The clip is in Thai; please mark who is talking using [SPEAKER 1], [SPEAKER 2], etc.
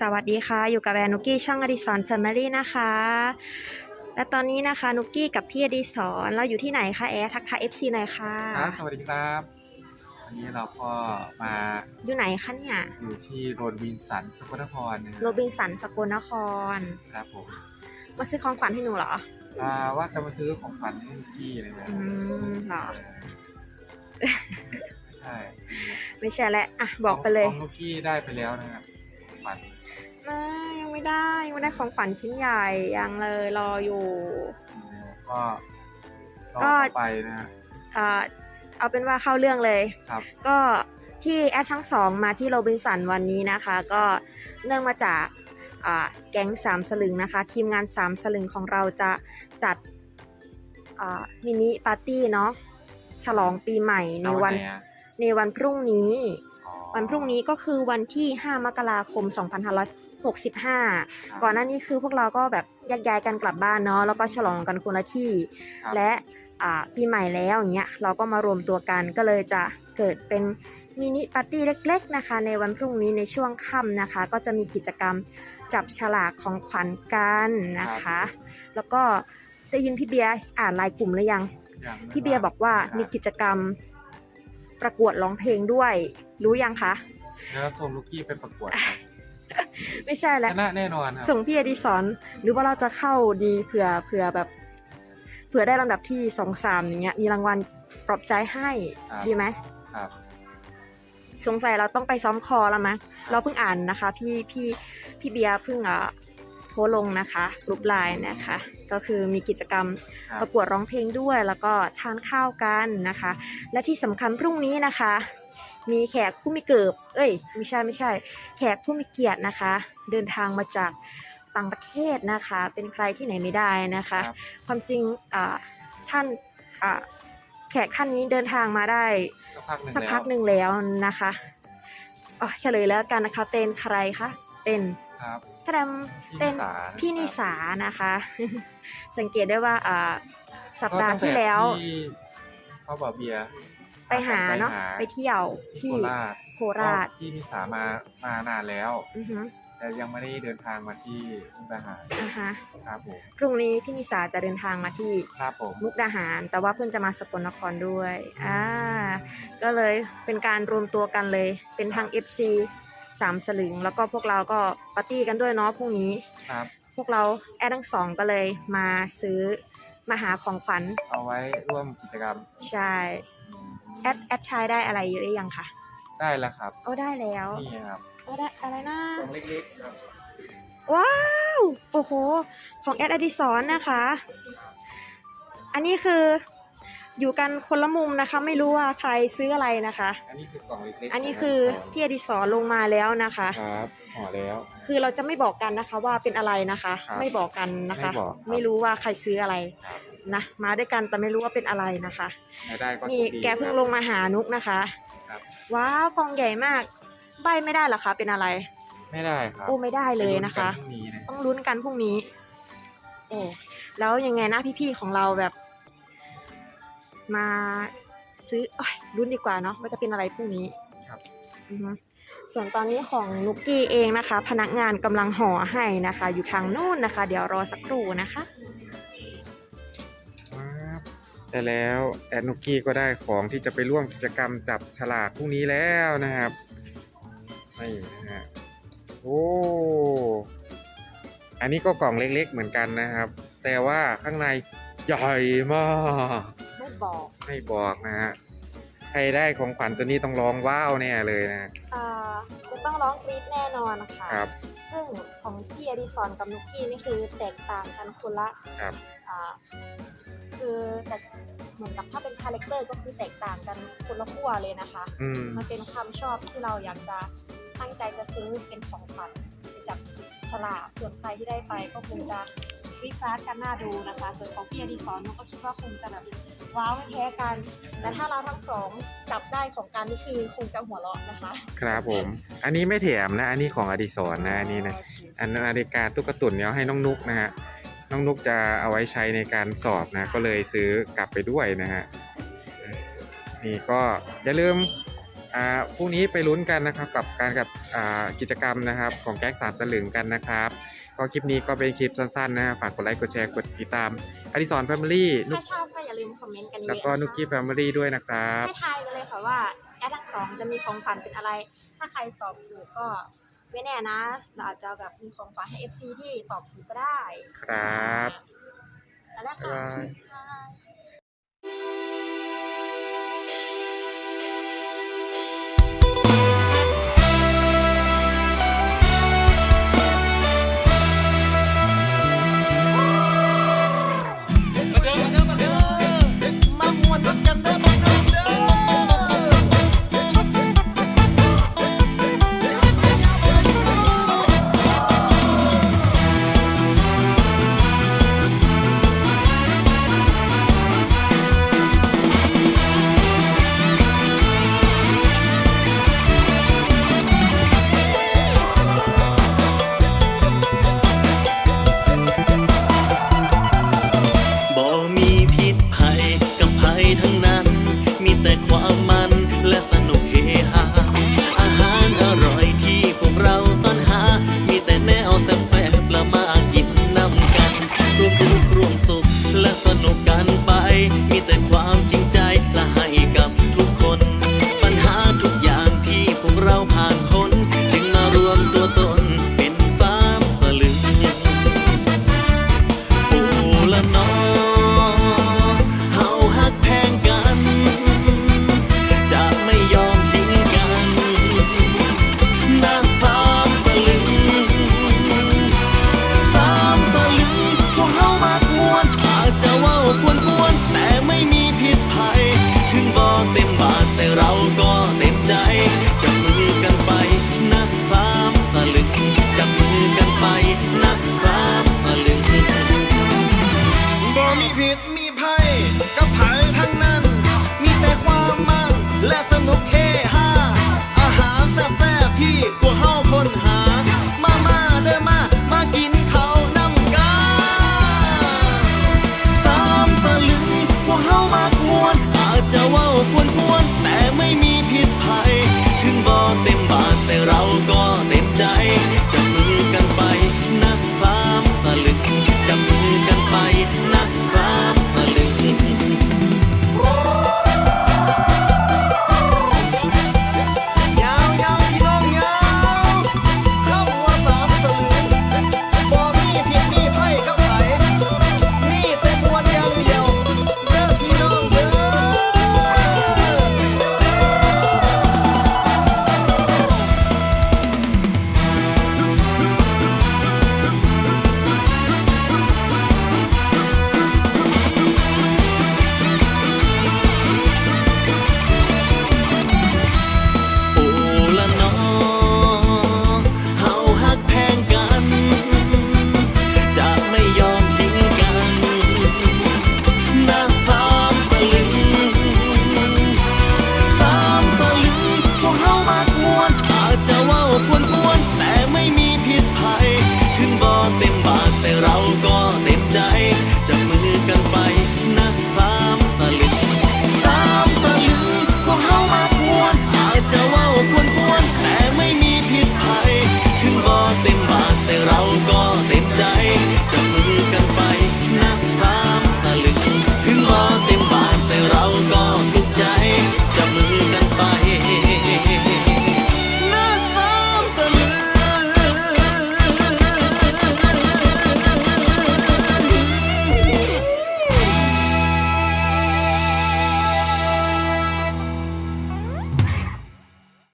[SPEAKER 1] สวัสดีค่ะ อยู่กับแอนนุกกี้ช่องอดิสรแฟมิลี่นะคะ และตอนนี้นะคะนุกกี้กับพี่อดิสรเราอยู่ที่ไหนคะแอร์ทักทาย FC หน่อยค่ะ
[SPEAKER 2] ครับสวัสดีครับวันนี้เราก็มา
[SPEAKER 1] อยู่ไหนคะเนี่ย
[SPEAKER 2] อยู่ที่โรนวินสันสกลนครนะค
[SPEAKER 1] โร
[SPEAKER 2] รับ
[SPEAKER 1] บินสันสกลนคร
[SPEAKER 2] ครับผม
[SPEAKER 1] มาซื้อของขวัญให้หนูเหรอ
[SPEAKER 2] อ่าว่าจะมาซื้อของขวัญให้ลูกกี้เลยนะ
[SPEAKER 1] อืมเหรอ
[SPEAKER 2] ใช่
[SPEAKER 1] ไม่ใช่แล้วอะบอกไปเลย
[SPEAKER 2] ของลูกกี้ได้ไปแล้วนะครับ
[SPEAKER 1] ไม่ได้ยังไม่ได้ของขวัญชิ้นใหญ่ยังเลยรออยู่
[SPEAKER 2] ก็รอ
[SPEAKER 1] ก็
[SPEAKER 2] ต่อไปนะฮะ
[SPEAKER 1] เอ่อเอาเป็นว่าเข้าเรื่องเลย
[SPEAKER 2] ครับ
[SPEAKER 1] ก็ที่แอดทั้งสองมาที่โรบินสันวันนี้นะคะ ก็เนื่องมาจากอ่าแก๊งสามสลึงนะคะ ทีมงานสามสลึงของเราจะจัดอ่ามินิปาร์ตี้เนาะฉลองปีใหม่ในวัน
[SPEAKER 2] เอาไหอะ
[SPEAKER 1] ในวันพรุ่งนี้
[SPEAKER 2] อ๋อ
[SPEAKER 1] วันพรุ่งนี้ก็คือวันที่ 5 มกราคม 2565 ก่อนหน้านี้คือพวกเราก็แบบแยกย้ายกันกลับบ้านเนาะแล้วก็ฉลองกันคนละที่
[SPEAKER 2] ครับ
[SPEAKER 1] และอ่าปีใหม่แล้วอย่างเงี้ยเราก็มารวมตัวกันก็เลยจะเกิดเป็นมินิปาร์ตี้เล็ก ๆ นะคะ ในวันพรุ่งนี้ในช่วงค่ำนะคะ ก็จะมีกิจกรรมจับฉลากของขวัญกันนะคะ แล้วก็ได้ยินพี่เบียร์อ่านไลน์กลุ่มหรือยัง
[SPEAKER 2] ยังไม่
[SPEAKER 1] พี่เบียร์บอกว่ามีกิจกรรมประกวดร้องเพลงด้วย รู้ยังคะ
[SPEAKER 2] แล้วส่งลูกกี้ไปประกวดครับ
[SPEAKER 1] ไม่ใช่แล้ว
[SPEAKER 2] ชนะแน่นอนครับ
[SPEAKER 1] ส่งพี่อดิสรหรือว่าเราจะเข้าดีเผื่อเผื่อแบบเผื่อได้ลำดับที่สองสามอย่างเงี้ย มีรางวัลปลอบใจให้
[SPEAKER 2] ครับ
[SPEAKER 1] ดีไหม
[SPEAKER 2] ครับ
[SPEAKER 1] สงสัยเราต้องไปซ้อมคอแล้วมั้ยเราเพิ่งอ่านนะคะ พี่พี่พี่เบียร์เพิ่งอะโพสต์ลงนะคะกลุ่มไลน์นะคะ ก็คือมีกิจกรรม
[SPEAKER 2] ครับ
[SPEAKER 1] ประกวดร้องเพลงด้วย แล้วก็ทานข้าวกันนะคะ และที่สำคัญพรุ่งนี้นะคะ มีแขกผู้มีเกิบเอ้ยไม่ใช่ไม่ใช่ แขกผู้มีเกียรตินะคะ เดินทางมาจากต่างประเทศนะคะ เป็นใครที่ไหนไม่ได้นะคะ
[SPEAKER 2] ครับ
[SPEAKER 1] ความจริงอ่าท่านอ่าแขกท่านนี้เดินทางมาได้
[SPEAKER 2] สักพักหนึ่ง
[SPEAKER 1] สัก
[SPEAKER 2] แล้ว
[SPEAKER 1] พักหนึ่งแล้วนะคะอ๋อเฉลยแล้วกันนะคะ เป็นใครคะ เป็น
[SPEAKER 2] ครับ
[SPEAKER 1] แทรม
[SPEAKER 2] พี่
[SPEAKER 1] เป็น
[SPEAKER 2] นิสา
[SPEAKER 1] พี่นิ
[SPEAKER 2] ครับ
[SPEAKER 1] สานะคะ สังเกตได้ว่าอ่าสัปดาห์
[SPEAKER 2] ก็ตั้ง
[SPEAKER 1] ที่
[SPEAKER 2] ต่
[SPEAKER 1] แล้ว
[SPEAKER 2] ที่เขาบอกเบียร์
[SPEAKER 1] ไปหาเนาะไปเที่ยว
[SPEAKER 2] ที่
[SPEAKER 1] ที่
[SPEAKER 2] โคราช
[SPEAKER 1] โคราช
[SPEAKER 2] ก็ที่นิสามามานานแล้ว
[SPEAKER 1] อือฮึ
[SPEAKER 2] แต่ยังไม่ได้เดินทางมาที่มุกดาหาร
[SPEAKER 1] อ่าฮะ
[SPEAKER 2] ครับผม
[SPEAKER 1] พรุ่งนี้พี่นิสาจะเดินทางมาที่
[SPEAKER 2] ครับผม
[SPEAKER 1] มุกดาหาร แต่ว่าเพิ่งจะมาสกลนครด้วยอ่าก็เลยเป็นการรวมตัวกันเลย เป็นทาง FC สามสลึง แล้วก็พวกเราก็ปาร์ตี้กันด้วยเนาะพรุ่งนี้
[SPEAKER 2] ครับ
[SPEAKER 1] พวกเราแอดทั้งสองก็เลยมาซื้อมาหาของขวัญ
[SPEAKER 2] เอาไว้ร่วมกิจกรรม
[SPEAKER 1] ใช่ แอดแอดใช้ได้อะไรเยอะหรือยังคะ
[SPEAKER 2] ได้แล้วครับ
[SPEAKER 1] โอ้ได้แล้ว
[SPEAKER 2] นี่ครับ
[SPEAKER 1] โอ้ได้อะไรนะ
[SPEAKER 2] กล่องเล็กๆครับ
[SPEAKER 1] ว้าวโอ้โห ของแอดอดิสรนะคะ อันนี้คืออยู่กันคนละมุมนะคะ ไม่รู้ว่าใครซื้ออะไรนะคะ
[SPEAKER 2] อันนี้คือกล่องเล็กๆ
[SPEAKER 1] อันนี้คือพี่อดิสรลงมาแล้วนะคะ
[SPEAKER 2] ครับห่อแล้ว
[SPEAKER 1] คือเราจะไม่บอกกันนะคะว่าเป็นอะไรนะคะ
[SPEAKER 2] ครับ
[SPEAKER 1] ไม่บอกกันนะคะ
[SPEAKER 2] ไม่บอกครับ
[SPEAKER 1] ไม่รู้ว่าใครซื้ออะไร
[SPEAKER 2] ครับ
[SPEAKER 1] นะมาด้วยกันแต่ไม่รู้ว่าเป็นอะไรนะคะ
[SPEAKER 2] ไม่ได้ก็
[SPEAKER 1] นี่
[SPEAKER 2] โชคดี
[SPEAKER 1] แกเพิ่งลงมาหานุกนะคะ
[SPEAKER 2] ครับ
[SPEAKER 1] ว้าวกล่องใหญ่มาก ใบไม่ได้เหรอคะเป็นอะไร
[SPEAKER 2] ไม่ได้ครับ
[SPEAKER 1] โอ้ไม่ได้เลยนะคะ
[SPEAKER 2] ไปลุ้กัพรุ่งนี้นะ
[SPEAKER 1] ต้องลุ้นกันพรุ่งนี้ โอ้แล้วยังไงนะพี่ๆของเราแบบ มาซื้อโอ้ยลุ้นดีกว่าเนาะว่าจะเป็นอะไรพรุ่งนี้
[SPEAKER 2] ครับ
[SPEAKER 1] อือฮึส่วนตอนนี้ของนุกกี้เองนะคะ พนักงานกำลังห่อให้นะคะ อยู่ทางนู่นนะคะ เดี๋ยวรอสักครู่นะคะ
[SPEAKER 2] ครับ แต่แล้วแอดนุกกี้ก็ได้ของที่จะไปร่วมกิจกรรมจับฉลากพรุ่งนี้แล้วนะครับนี่นะฮะโอ้อันนี้ก็กล่องเล็กๆเหมือนกันนะครับ แต่ว่าข้างในใหญ่มาก
[SPEAKER 1] ไม่บอก
[SPEAKER 2] ไม่บอกนะฮะใครได้ของขวัญตัวนี้ต้องร้องว้าวแน่เลยนะ
[SPEAKER 1] อ่าจะต้องร้องกรี๊ดแน่นอนค่ะ
[SPEAKER 2] ครับ
[SPEAKER 1] ซึ่งของพี่อดิสรกับนุกกี้นี่คือแตกต่างกันคนละ
[SPEAKER 2] ครับ
[SPEAKER 1] อ่าคือแต่ เหมือนกับถ้าเป็นคาแรคเตอร์ก็คือแตกต่างกันคนละขั้วเลยนะคะ
[SPEAKER 2] อืม
[SPEAKER 1] มันเป็นความชอบที่เราอยากจะตั้งใจจะซื้อเป็นของขวัญไปจับฉลากส่วนใครที่ได้ไปก็คงจะวิฟาดกันหน้าดูนะคะ ส่วนของพี่อดิศรมันก็คิดว่าคงจะแบบว้าวไม่แพ้กันแต่ถ้าเราทั้งสองจับได้ของกันนี่คือคงจะหัวเราะนะคะ
[SPEAKER 2] ครับผม อันนี้ไม่แถมนะ อันนี้ของอดิศรนะอันนี้นะ อันนาฬิกาตุ๊กตุนเนี่ยให้น้องนุกนะฮะ น้องนุกจะเอาไว้ใช้ในการสอบนะ ก็เลยซื้อกลับไปด้วยนะฮะนี่ก็อย่าลืมอ่าพรุ่งนี้ไปลุ้นกันนะครับกับการกับอ่ากิจกรรมนะครับของแก๊งสามสลึงกันนะครับก็คลิปนี้ก็เป็นคลิปสั้นๆนะฮะฝากกดไลค์กดแชร์กดติดตามอดิสรแฟมิลี่นุ
[SPEAKER 1] ถ้ากชอบก็อย่าลืมคอมเมนต์กันเยอะๆ
[SPEAKER 2] แล้วก็นุกกี้ะแฟมิลี่ด้วยนะครับ
[SPEAKER 1] คะให้ทายกันเลยค่ะว่าแอดทั้งสองจะมีของขวัญเป็นอะไร ถ้าใครตอบถูกก็ ไม่แน่นะ เราอาจจะแบบมีของขวัญให้ FC ที่ตอบถูกก็ได้
[SPEAKER 2] ครับ
[SPEAKER 1] แล้วนะ
[SPEAKER 2] บ๊าย
[SPEAKER 1] คะ
[SPEAKER 2] บาย
[SPEAKER 1] บ๊ายบาย